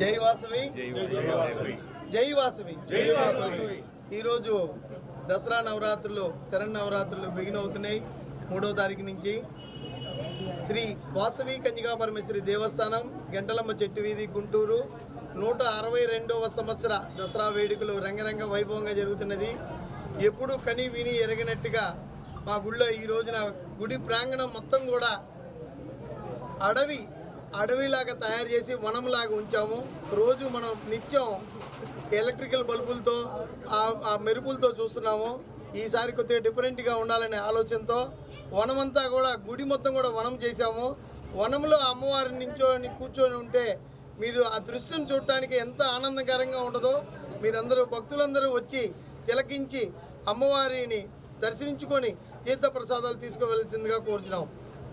జై వాసవి. జై వాసవి. జై వాసవి. ఈరోజు దసరా నవరాత్రులు శరణ్ నవరాత్రులు బిగిన్ అవుతున్నాయి. మూడో తారీఖు నుంచి. శ్రీ వాసవి కన్యకా పరమేశ్వరి దేవస్థానం గంటలమ్మ చెట్టు వీధి గుంటూరు. నూట అరవై రెండవ సంవత్సర దసరా వేడుకలు రంగరంగ వైభవంగా జరుగుతున్నది. ఎప్పుడు కని విని ఎరగినట్టుగా మా గుళ్ళో ఈ రోజున గుడి ప్రాంగణం మొత్తం కూడా అడవి అడవిలాగా తయారు చేసి వనంలాగా ఉంచాము. రోజు మనం నిత్యం ఎలక్ట్రికల్ బల్బులతో ఆ- మెరుపులతో చూస్తున్నాము. ఈసారి కొద్దిగా డిఫరెంట్గా ఉండాలనే ఆలోచనతో వనమంతా కూడా గుడి మొత్తం కూడా వనం చేశాము. వనంలో అమ్మవారిని నించోని కూర్చొని ఉంటే మీరు ఆ దృశ్యం చూడటానికి ఎంత ఆనందకరంగా ఉంటుందో మీరందరూ భక్తులందరూ వచ్చి తిలకించి అమ్మవారిని దర్శించుకొని తీర్థ ప్రసాదాలు తీసుకోవలసిందిగా కోరుచున్నాం.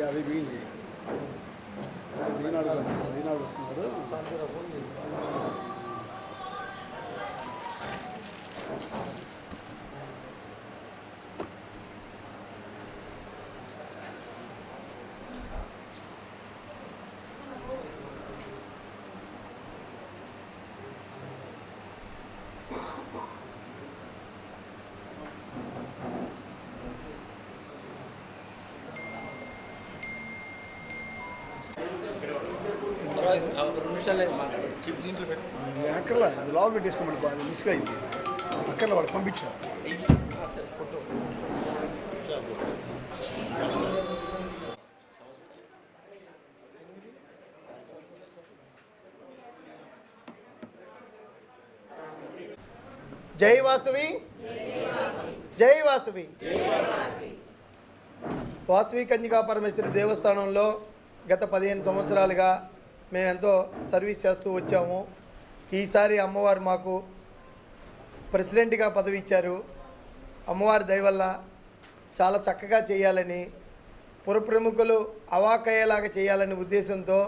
యాభై బిగింది దీనాడు దీనాడు వస్తున్నారు అక్కర్లా అది లోపల పెట్టేసుకోమని బాగా మిస్గా అయింది. అక్కర్లా వాడు పంపించారు జై వాసవి. జై వాసవి. వాసవి కన్యకా పరమేశ్వరి దేవస్థానంలో గత పదిహేను సంవత్సరాలుగా మేము ఎంతో సర్వీస్ చేస్తూ వచ్చాము. ఈసారి అమ్మవారు మాకు ప్రెసిడెంట్గా పదవి ఇచ్చారు. అమ్మవారి దయవల్ల చాలా చక్కగా చేయాలని పురప్రముఖులు అవాకయ్యేలాగా చేయాలనే ఉద్దేశంతో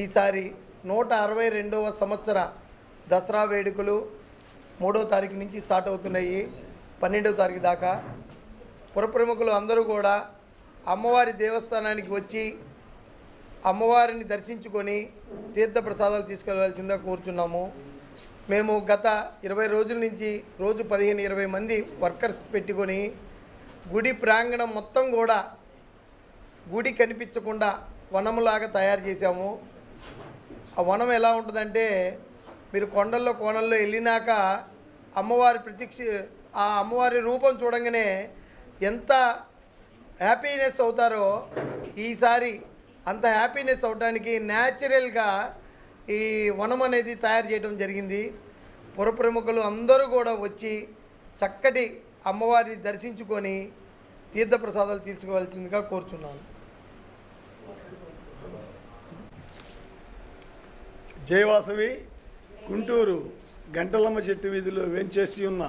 ఈసారి నూట అరవై రెండవ సంవత్సర దసరా వేడుకలు మూడో తారీఖు నుంచి స్టార్ట్ అవుతున్నాయి. పన్నెండవ తారీఖు దాకా. పురప్రముఖులు అందరూ కూడా అమ్మవారి దేవస్థానానికి వచ్చి అమ్మవారిని దర్శించుకొని తీర్థ ప్రసాదాలు కోరుచున్నాము. మేము గత ఇరవై రోజుల నుంచి రోజు పదిహేను ఇరవై మంది వర్కర్స్ పెట్టుకొని గుడి ప్రాంగణం మొత్తం కూడా గుడి కనిపించకుండా వనములాగా తయారు చేశాము. ఆ వనం ఎలా ఉంటుందంటే మీరు కొండల్లో కోణల్లో వెళ్ళినాక అమ్మవారి ప్రతీక్ష ఆ అమ్మవారి రూపం చూడంగానే ఎంత హ్యాపీనెస్ అవుతారో ఈసారి అంత హ్యాపీనెస్ అవడానికి న్యాచురల్గా ఈ వనం అనేది తయారు చేయడం జరిగింది. పురప్రముఖులు అందరూ కూడా వచ్చి చక్కటి అమ్మవారిని దర్శించుకొని తీర్థప్రసాదాలు తీసుకోవాల్సిందిగా కోరుచున్నాను. జయవాసవి గుంటూరు గంటలమ్మ చెట్టు వీధిలో వేంచేసి ఉన్న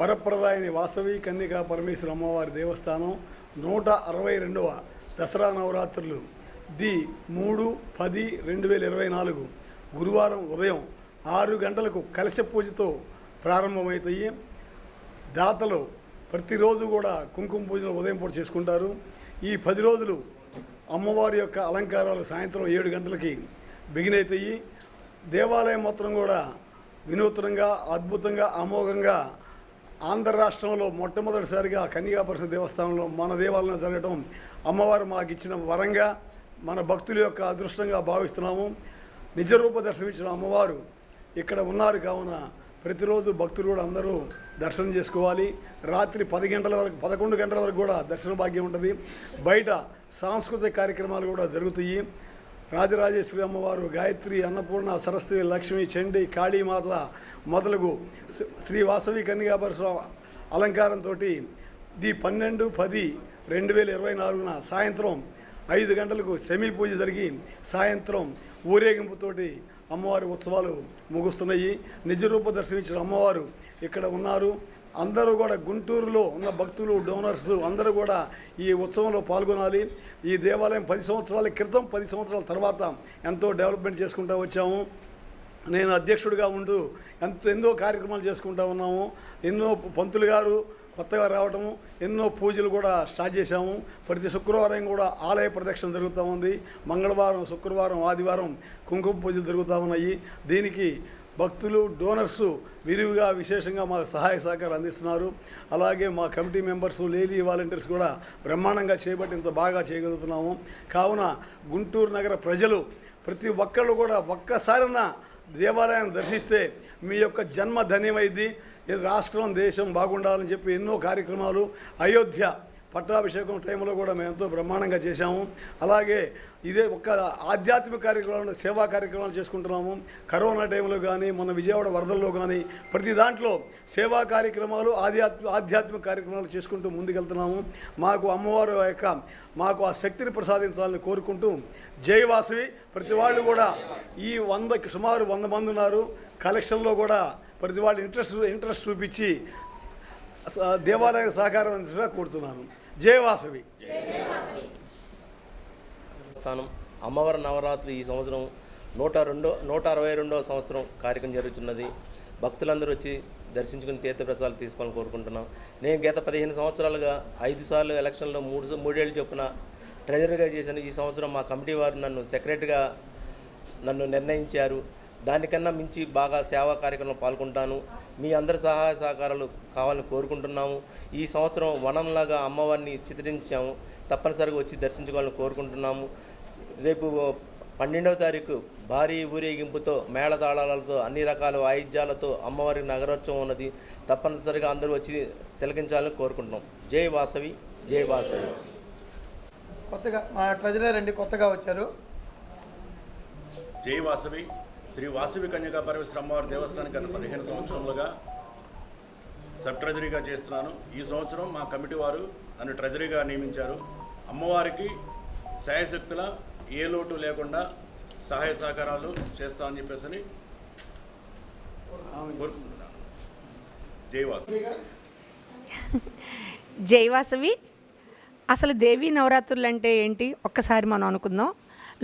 వరప్రదాయని వాసవి కన్యకా పరమేశ్వర అమ్మవారి దేవస్థానం నూట అరవై రెండవ దసరా నవరాత్రులు ది మూడు పది రెండు వేల ఇరవై నాలుగు గురువారం ఉదయం ఆరు గంటలకు కలశ పూజతో ప్రారంభమవుతాయి. దాతలు ప్రతిరోజు కూడా కుంకుమ పూజలు ఉదయం పూట చేసుకుంటారు. ఈ పది రోజులు అమ్మవారి యొక్క అలంకారాలు సాయంత్రం ఏడు గంటలకి బిగినవుతాయి దేవాలయం మొత్తం కూడా వినూత్నంగా అద్భుతంగా అమోఘంగా ఆంధ్ర రాష్ట్రంలో మొట్టమొదటిసారిగా కన్యాపరిషత్ దేవస్థానంలో మన దేవాలయం జరగడం అమ్మవారు మాకు ఇచ్చిన వరంగా మన భక్తుల యొక్క అదృష్టంగా భావిస్తున్నాము. నిజరూప దర్శనమిచ్చిన అమ్మవారు ఇక్కడ ఉన్నారు కావున ప్రతిరోజు భక్తులు కూడా అందరూ దర్శనం చేసుకోవాలి. రాత్రి పది గంటల వరకు పదకొండు గంటల వరకు కూడా దర్శన భాగ్యం ఉంటుంది. బయట సాంస్కృతిక కార్యక్రమాలు కూడా జరుగుతాయి. రాజరాజేశ్వరి అమ్మవారు గాయత్రి అన్నపూర్ణ సరస్వతి లక్ష్మి చండి కాళీమాత మొదలగు శ్రీ- శ్రీ వాసవి కన్యాపరశుర అలంకారంతో ది పన్నెండు పది రెండు వేల ఇరవై నాలుగున సాయంత్రం ఐదు గంటలకు సెమీ పూజ జరిగి సాయంత్రం ఊరేగింపుతోటి అమ్మవారి ఉత్సవాలు ముగుస్తున్నాయి. నిజరూప దర్శనమిచ్చిన అమ్మవారు ఇక్కడ ఉన్నారు. అందరూ కూడా గుంటూరులో ఉన్న భక్తులు డోనర్స్ అందరూ కూడా ఈ ఉత్సవంలో పాల్గొనాలి. ఈ దేవాలయం పది సంవత్సరాల క్రితం పది సంవత్సరాల తర్వాత ఎంతో డెవలప్మెంట్ చేసుకుంటూ వచ్చాము. నేను అధ్యక్షుడిగా ఉంటూ ఎంత ఎన్నో కార్యక్రమాలు చేసుకుంటా ఉన్నాము ఎన్నో పంతులు గారు కొత్తగా రావటము ఎన్నో పూజలు కూడా స్టార్ట్ చేశాము. ప్రతి శుక్రవారం కూడా ఆలయ ప్రదక్షిణ జరుగుతూ ఉంది. మంగళవారం శుక్రవారం ఆదివారం కుంకుమ పూజలు జరుగుతూ ఉన్నాయి. దీనికి భక్తులు డోనర్స్ విరివిగా విశేషంగా మాకు సహాయ సహకారం అందిస్తున్నారు. అలాగే మా కమిటీ మెంబర్స్ లేడీ వాలంటీర్స్ కూడా బ్రహ్మాండంగా చేపట్టి ఇంత బాగా చేయగలుగుతున్నాము. కావున గుంటూరు నగర ప్రజలు ప్రతి ఒక్కళ్ళు కూడా ఒక్కసారిన దేవాలయాన్ని దర్శిస్తే మీ యొక్క జన్మ ధన్యమైంది రాష్ట్రం దేశం బాగుండాలని చెప్పి ఎన్నో కార్యక్రమాలు అయోధ్య పట్టాభిషేకం టైంలో కూడా మేము ఎంతో బ్రహ్మాండంగా చేశాము. అలాగే ఇదే ఒక్క ఆధ్యాత్మిక కార్యక్రమాలు సేవా కార్యక్రమాలు చేసుకుంటున్నాము. కరోనా టైంలో కానీ మన విజయవాడ వరదల్లో కానీ ప్రతి దాంట్లో సేవా కార్యక్రమాలు ఆధ్యాత్మిక ఆధ్యాత్మిక కార్యక్రమాలు చేసుకుంటూ ముందుకెళ్తున్నాము. మాకు అమ్మవారు యొక్క మాకు ఆ శక్తిని ప్రసాదించాలని కోరుకుంటూ జయవాసవి ప్రతి వాళ్ళు కూడా ఈ వందకి సుమారు వంద మంది ఉన్నారు. కలెక్షన్లో కూడా ప్రతి వాళ్ళు ఇంట్రెస్ట్ ఇంట్రెస్ట్ చూపించి స- దేవాలయ సహకారం అందించగా కోరుతున్నాను. జయవాసవి స్థానం అమ్మవారి నవరాత్రి ఈ సంవత్సరం నూట రెండో నూట అరవై రెండవ సంవత్సరం కార్యక్రమం జరుగుతున్నది. భక్తులందరూ వచ్చి దర్శించుకుని తీర్థప్రసాదాలు తీసుకోవాలని కోరుకుంటున్నాం. నేను గత పదిహేను సంవత్సరాలుగా ఐదు సార్లు ఎలక్షన్లో మూడు మూడేళ్ళు చొప్పున ట్రెజరీగా చేశాను ఈ సంవత్సరం మా కమిటీ వారు నన్ను సెక్రటరీగా నన్ను నిర్ణయించారు. దానికన్నా మించి బాగా సేవా కార్యక్రమంలో పాల్గొంటాను. మీ అందరి సహాయ సహకారాలు కావాలని కోరుకుంటున్నాము. ఈ సంవత్సరం వనంలాగా అమ్మవారిని చిత్రించాము. తప్పనిసరిగా వచ్చి దర్శించుకోవాలని కోరుకుంటున్నాము. రేపు పన్నెండవ తారీఖు భారీ ఊరేగింపుతో మేళతాళాలతో అన్ని రకాల వాయిద్యాలతో అమ్మవారి నగరోత్సవం ఉన్నది. తప్పనిసరిగా అందరూ వచ్చి తిలకించాలని కోరుకుంటున్నాం. జై వాసవి జై వాసవి. కొత్తగా మా ట్రెజరర్ అండి కొత్తగా వచ్చారు. జై వాసవి. శ్రీ వాసవి కన్యకా పరమేశ్వర అమ్మవారి దేవస్థానం గత పదిహేను సంవత్సరములుగా సబ్ ట్రెజరీగా చేస్తున్నాను. ఈ సంవత్సరం మా కమిటీ వారు నన్ను ట్రెజరీగా నియమించారు. అమ్మవారికి శాయశక్తుల ఏ లోటు లేకుండా సహాయ సహకారాలు చేస్తామని చెప్పేసి అని కోరుకుంటున్నాను జైవాసవి అసలు దేవీ నవరాత్రులు అంటే ఏంటి? ఒక్కసారి మనం అనుకుందాం.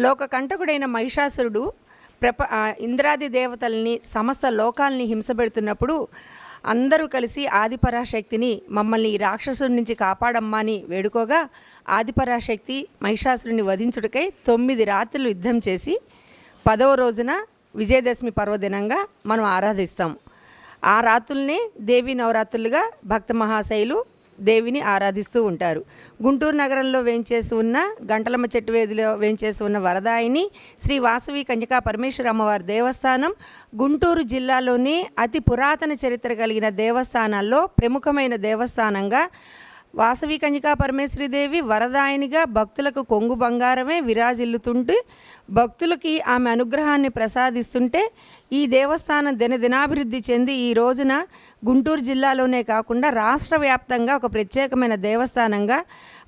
లోక కంటకుడైన మహిషాసురుడు ప్రప ఇంద్రాది దేవతల్ని సమస్త లోకాల్ని హింసపెడుతున్నప్పుడు అందరూ కలిసి ఆదిపరాశక్తిని మమ్మల్ని ఈ రాక్షసుడి నుంచి కాపాడమ్మా అని వేడుకోగా ఆదిపరాశక్తి మహిషాసురుని వధించుటకై తొమ్మిది రాత్రులు యుద్ధం చేసి పదవ రోజున విజయదశమి పర్వదినంగా మనం ఆరాధిస్తాం. ఆ రాత్రుల్ని దేవీ నవరాత్రులుగా భక్త మహాశైలు దేవిని ఆరాధిస్తూ ఉంటారు. గుంటూరు నగరంలో వేంచేసి ఉన్న గంటలమ్మ చెట్టు వేదిలో వేంచేసి ఉన్న వరదాయిని శ్రీ వాసవి కన్యకా పరమేశ్వర అమ్మవారి దేవస్థానం గుంటూరు జిల్లాలోని అతి పురాతన చరిత్ర కలిగిన దేవస్థానాల్లో ప్రముఖమైన దేవస్థానంగా వాసవి కన్యకా పరమేశ్వరీదేవి వరదాయనిగా భక్తులకు కొంగు బంగారమే విరాజిల్లుతుంటే భక్తులకి ఆమె అనుగ్రహాన్ని ప్రసాదిస్తుంటే ఈ దేవస్థానం దినదినాభివృద్ధి చెంది ఈ రోజున గుంటూరు జిల్లాలోనే కాకుండా రాష్ట్ర వ్యాప్తంగా ఒక ప్రత్యేకమైన దేవస్థానంగా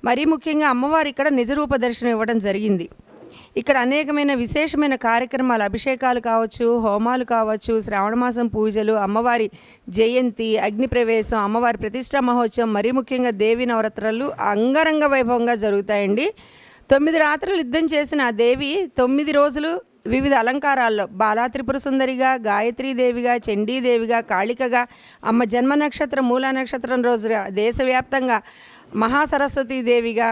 మరీ ముఖ్యంగా అమ్మవారు ఇక్కడ నిజరూప దర్శనం ఇవ్వడం జరిగింది. ఇక్కడ అనేకమైన విశేషమైన కార్యక్రమాలు అభిషేకాలు కావచ్చు హోమాలు కావచ్చు శ్రావణమాసం పూజలు అమ్మవారి జయంతి అగ్ని ప్రవేశం అమ్మవారి ప్రతిష్టా మహోత్సవం మరీ ముఖ్యంగా దేవి నవరాత్రులు అంగరంగ వైభవంగా జరుగుతాయండి. తొమ్మిది రాత్రులు యుద్ధం చేసిన ఆ దేవి తొమ్మిది రోజులు వివిధ అలంకారాల్లో బాలా త్రిపుర సుందరిగా గాయత్రీదేవిగా చండీదేవిగా కాళికగా అమ్మ జన్మ నక్షత్రం మూలా నక్షత్రం రోజు దేశవ్యాప్తంగా మహాసరస్వతీ దేవిగా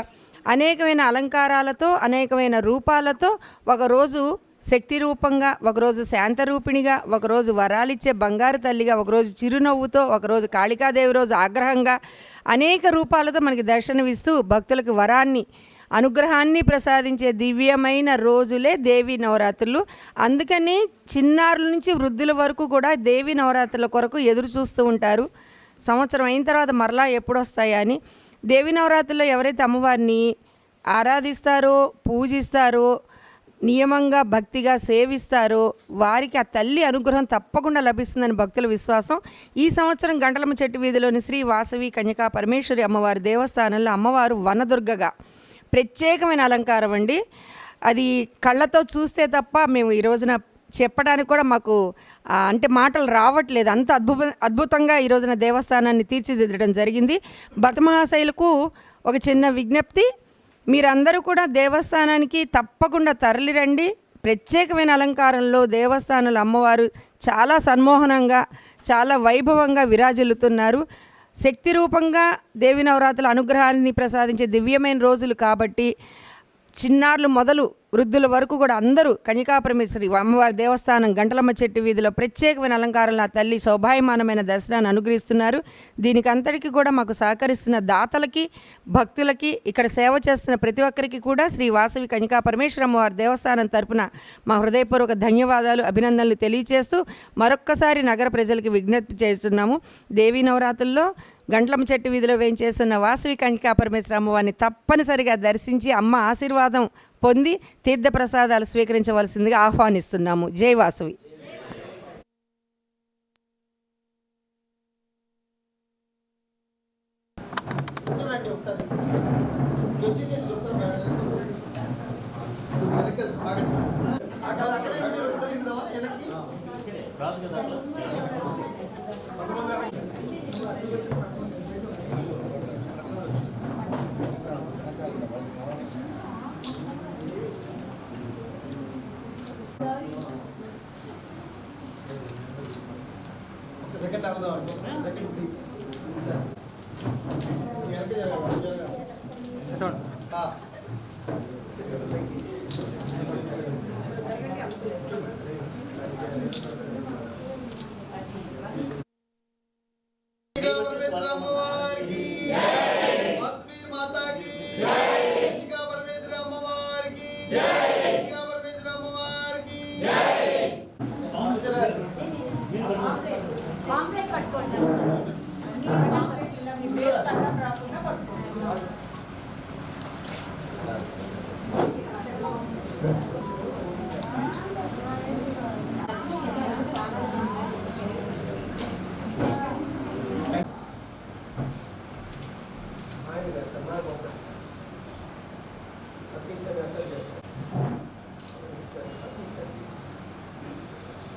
అనేకమైన అలంకారాలతో అనేకమైన రూపాలతో ఒకరోజు శక్తి రూపంగా ఒకరోజు శాంతరూపిణిగా ఒకరోజు వరాలిచ్చే బంగారు తల్లిగా ఒకరోజు చిరునవ్వుతో ఒకరోజు కాళికాదేవి రోజు ఆగ్రహంగా అనేక రూపాలతో మనకి దర్శనమిస్తూ భక్తులకు వరాన్ని అనుగ్రహాన్ని ప్రసాదించే దివ్యమైన రోజులే దేవి నవరాత్రులు. అందుకని చిన్నారుల నుంచి వృద్ధుల వరకు కూడా దేవి నవరాత్రుల కొరకు ఎదురు చూస్తూ ఉంటారు. సంవత్సరం అయిన తర్వాత మరలా ఎప్పుడొస్తాయా అని దేవి నవరాత్రుల్లో ఎవరైతే అమ్మవారిని ఆరాధిస్తారో పూజిస్తారో నియమంగా భక్తిగా సేవిస్తారో వారికి ఆ తల్లి అనుగ్రహం తప్పకుండా లభిస్తుందని భక్తుల విశ్వాసం. ఈ సంవత్సరం గంటలమ్మ చెట్టు వీధిలోని శ్రీ వాసవి కన్యకా పరమేశ్వరి అమ్మవారి దేవస్థానంలో అమ్మవారు వనదుర్గగా. ప్రత్యేకమైన అలంకారం అండి. అది కళ్ళతో చూస్తే తప్ప మేము ఈ రోజున చెప్పడానికి కూడా మాకు అంటే మాటలు రావట్లేదు. అంత అద్భుత అద్భుతంగా ఈ రోజున దేవస్థానాన్ని తీర్చిదిద్దడం జరిగింది. బతమహాశైలకు ఒక చిన్న విజ్ఞప్తి. మీరందరూ కూడా దేవస్థానానికి తప్పకుండా తరలిరండి. ప్రత్యేకమైన అలంకారంలో దేవస్థానాల అమ్మవారు చాలా సన్మోహనంగా చాలా వైభవంగా విరాజిల్లుతున్నారు. శక్తి రూపంగా దేవి నవరాత్రుల అనుగ్రహాన్ని ప్రసాదించే దివ్యమైన రోజులు కాబట్టి చిన్నారులు మొదలు వృద్ధుల వరకు కూడా అందరూ కనికాపరమేశ్వరి అమ్మవారి దేవస్థానం గంటలమ్మ చెట్టు వీధిలో ప్రత్యేకమైన అలంకారంలో ఆ తల్లి శోభాయమానమైన దర్శనాన్ని అనుగ్రహిస్తున్నారు. దీనికి అంతటికీ కూడా మాకు సహకరిస్తున్న దాతలకి భక్తులకి ఇక్కడ సేవ చేస్తున్న ప్రతి ఒక్కరికి కూడా శ్రీ వాసవి కనికా పరమేశ్వర అమ్మవారి దేవస్థానం తరపున మా హృదయపూర్వక ధన్యవాదాలు అభినందనలు తెలియజేస్తూ మరొక్కసారి నగర ప్రజలకి విజ్ఞప్తి చేస్తున్నాము. దేవీ నవరాత్రుల్లో గంట్లమ్మ చెట్టు వీధిలో వేయించేస్తున్న వాసవి కన్యకా పరమేశ్వర అమ్మవారిని తప్పనిసరిగా దర్శించి అమ్మ ఆశీర్వాదం పొంది తీర్థప్రసాదాలు స్వీకరించవలసిందిగా ఆహ్వానిస్తున్నాము. జై వాసవి. వచ్చేసేయండి చెప్తాను మేడం, వెనక్కి వచ్చేసి. వెనక్కి వెళ్తాం, ఆగండి. అక్కడ అక్కడే నుంచి ఫోటో దిగుదామా వెనక్కి ఒక సెకండ్ ఆగుదాం అండి సెకండ్ ప్లీజ్ వెనక్కి జరగండి, జరగండి. ఆ. పరమేశ్వర అమ్మవారికి వాసవి మాతాకి కన్యకా పరమేశ్వర అమ్మవారికి కన్యకా పరమేశ్వర అమ్మవారికి పాంప్లెట్ పట్టుకోండి అన్ని పాంప్లెట్ ఇలా మీ ఫేస్ కట్టం రాకుండా పట్టుకోండి